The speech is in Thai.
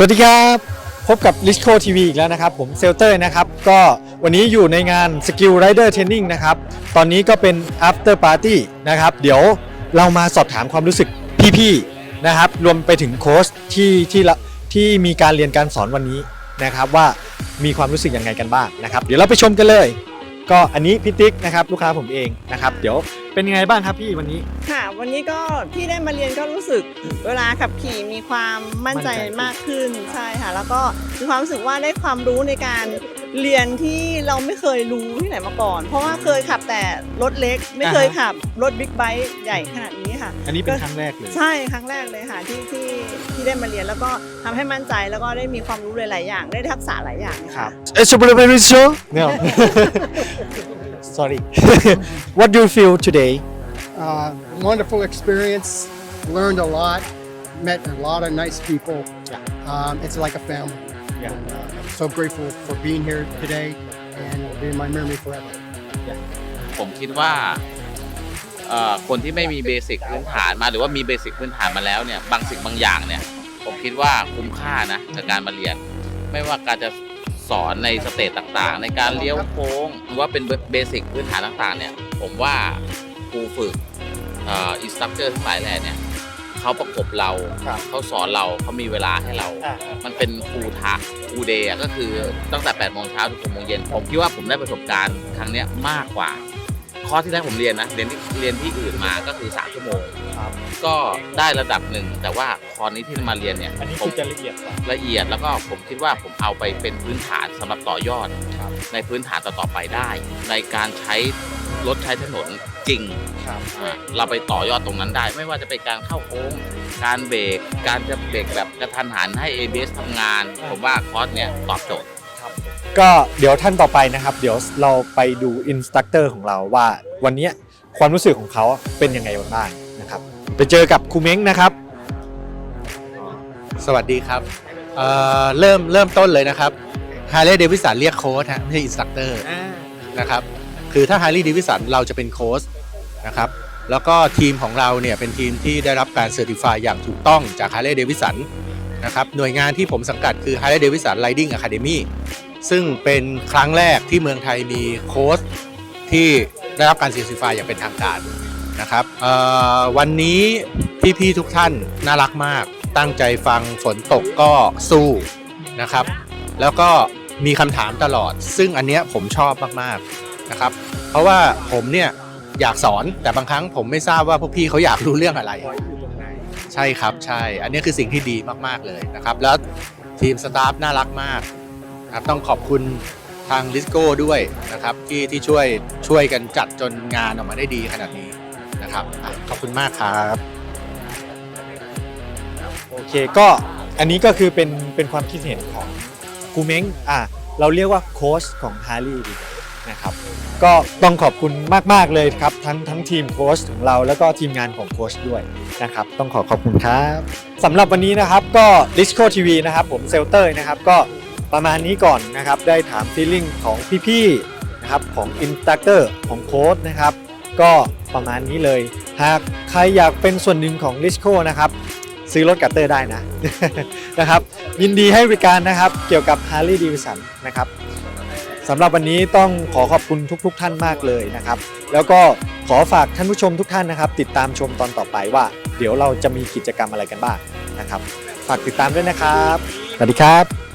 สวัสดีครับ พบกับ l i s c o TV อีกแล้วนะครับ ผมเซลเตอร์นะครับ ก็วันนี้อยู่ในงาน Skill Rider Training นะครับ ตอนนี้ก็เป็น After Party นะครับ เดี๋ยวเรามาสอบถามความรู้สึกพี่ๆนะครับ รวมไปถึงโค้ชที่ที่ละที่มีการเรียนการสอนวันนี้นะครับ ว่ามีความรู้สึกยังไงกันบ้างนะครับ เดี๋ยวเราไปชมกันเลย ก็อันนี้พี่ติ๊กนะครับลูกค้าผมเองนะครับเดี๋ยวเป็นยังไงบ้างครับพี่วันนี้ ค่ะ วันนี้ก็ที่ได้มาเรียนก็รู้สึกเวลาขับขี่มีความมั่นใจมั่นใจ มากขึ้นใช่ค่ะ แล้วก็มีความรู้สึกว่าได้ความรู้ในการ เรียนที่เราไม่เคยรู้ที่ไหนมาก่อน เพราะว่าเคยขับแต่รถเล็ก ไม่เคยขับรถบิ๊กไบค์ใหญ่ขนาดนี้ค่ะ อันนี้เป็นครั้งแรกเลย ใช่ครั้งแรกเลยค่ะที่ที่ที่ได้มาเรียนแล้วก็ทำให้มั่นใจแล้วก็ได้มีความรู้หลาย ๆ อย่างได้ทักษะหลายอย่างครัค่ะบ It's a very show no sorry what do you feel today Uh, wonderful experience. Learned a lot. Met a lot of nice people. Um, it's like a family. Yeah. And, uh, I'm so grateful for being here today, and it'll be in my memory forever. ผมคิดว่าเอ่อคนที่ไม่มีเบสิกพื้นฐานมาหรือว่ามีเบสิกพื้นฐานมาแล้วเนี่ยบางสิ่งบางอย่างเนี่ยผมคิดว่าคุ้มค่านะกับการมาเรียน ไม่ว่าการจะสอนในสเตจต่างๆ ในการเลี้ยวโค้งหรือว่าเป็นเบสิกพื้นฐานต่างๆเนี่ยผมว่าครูฝึกอินสตัคเตอร์ทั้งหลายแหล่เนี่ย เขาประกบเรา ครับเขาสอนเราเขามีเวลาให้เรา อ่า มันเป็นฟูทาฟูเดย์ก็คือตั้งแต่8โมงเช้าถึง6โมงเย็นผมคิดว่าผมได้ประสบการณ์ครั้งเนี้ยมากกว่าคอร์สที่ได้ผมเรียนนะ เรียนที่เรียนที่อื่นมาก็คือ 3 ชั่วโมง ครับ ก็ได้ระดับหนึ่ง แต่ว่าคอร์สนี้ที่มาเรียนเนี่ยอันนี้ผคืมอจะละเอียดกว่าละเอียดแล้วก็ผมคิดว่าผมเอาไปเป็นพื้นฐานสำหรับต่อยอดครับ ในพื้นฐานต่อๆไปได้ ในการใช้รถใช้ถนนจริงครับอ่าเราไปต่อยอดตรงนั้นได้ ไม่ว่าจะเป็นการเข้าโค้ง การเบรกการจะเบรกแบบกระทันหันให้ ABS ทำงาน ผมว่าคอร์สเนี้ยตอบโจทย์ ก็เดี๋ยวท่านต่อไปนะครับ เดี๋ยวเราไปดูอินสตัคเตอร์ของเราว่า วันเนี้ยความรู้สึกของเขาเป็นยังไงบ้างนะครับ ไปเจอกับครูเม้งนะครับ สวัสดีครับเอ่อเริ่มเริ่มต้นเลยนะครับ ฮาร์เลย์เดวิสันเรียกโค้ชฮะไม่ใช่อินสตัคเตอร์นะครับคือถ้าฮาร์เลย์เดวิสันเราจะเป็นโค้ชนะครับแล้วก็ทีมของเราเนี่ยเป็นทีมที่ได้รับการเซอร์ติฟายอย่างถูกต้องจากฮาร์เลย์เดวิสันนะครับหน่วยงานที่ผมสังกัดคือ Harley Davidson Riding Academy ซึ่งเป็นครั้งแรกที่เมืองไทยมีโค้ชที่ได้รับการเซอร์ติฟายอย่างเป็นทางการนะครับเอ่อวันนี้พี่ๆทุกท่านน่ารักมาก ตั้งใจฟังฝนตกก็สู้นะครับ แล้วก็ มีคำถามตลอด ซึ่งอันเนี้ยผมชอบมากๆนะครับ เพราะว่าผมเนี่ยอยากสอนแต่บางครั้งผมไม่ทราบว่าพวกพี่เขาอยากรู้เรื่องอะไร ใช่ครับใช่ อันนี้คือสิ่งที่ดีมากๆเลยนะครับ แล้วทีมสตาฟน่ารักมากนะครับต้องขอบคุณทางลิสโก้ด้วยนะครับที่ที่ช่วยช่วยกันจัดจนงานออกมาได้ดีขนาดนี้นะครับอะขอบคุณมากครับโอเคก็อันนี้ก็คือเป็นเป็นความคิดเห็นของ รูเม้งอะเราเรียกว่าโค้ชของฮาร์ลีดีกว่านะครับก็ต้องขอบคุณมาก ๆ เลยครับ ทั้งทั้งทีมโค้ชของเราแล้วก็ทีมงานของโค้ชด้วยนะครับ ต้องขอขอบคุณครับสำหรับวันนี้นะครับก็ Disco TV นะครับ ผมเซลเตอร์นะครับก็ประมาณนี้ก่อนนะครับ ได้ถามฟีลลิ่งของพี่ ๆ นะครับ ของอินสตัคเตอร์ของโค้ชนะครับ ก็ประมาณนี้เลย หากใครอยากเป็นส่วนหนึ่งของ l i s c o นะครับ ซื้อรถกัตเตอร์ได้นะ นะครับ ยินดีให้บริการนะครับ เกี่ยวกับ Harley Davidson นะครับสำหรับวันนี้ต้องขอขอบคุณทุกๆท่านมากเลยนะครับ แล้วก็ขอฝากท่านผู้ชมทุกท่านนะครับ ติดตามชมตอนต่อไปว่า เดี๋ยวเราจะมีกิจกรรมอะไรกันบ้างนะครับ ฝากติดตามด้วยนะครับ สวัสดีครับ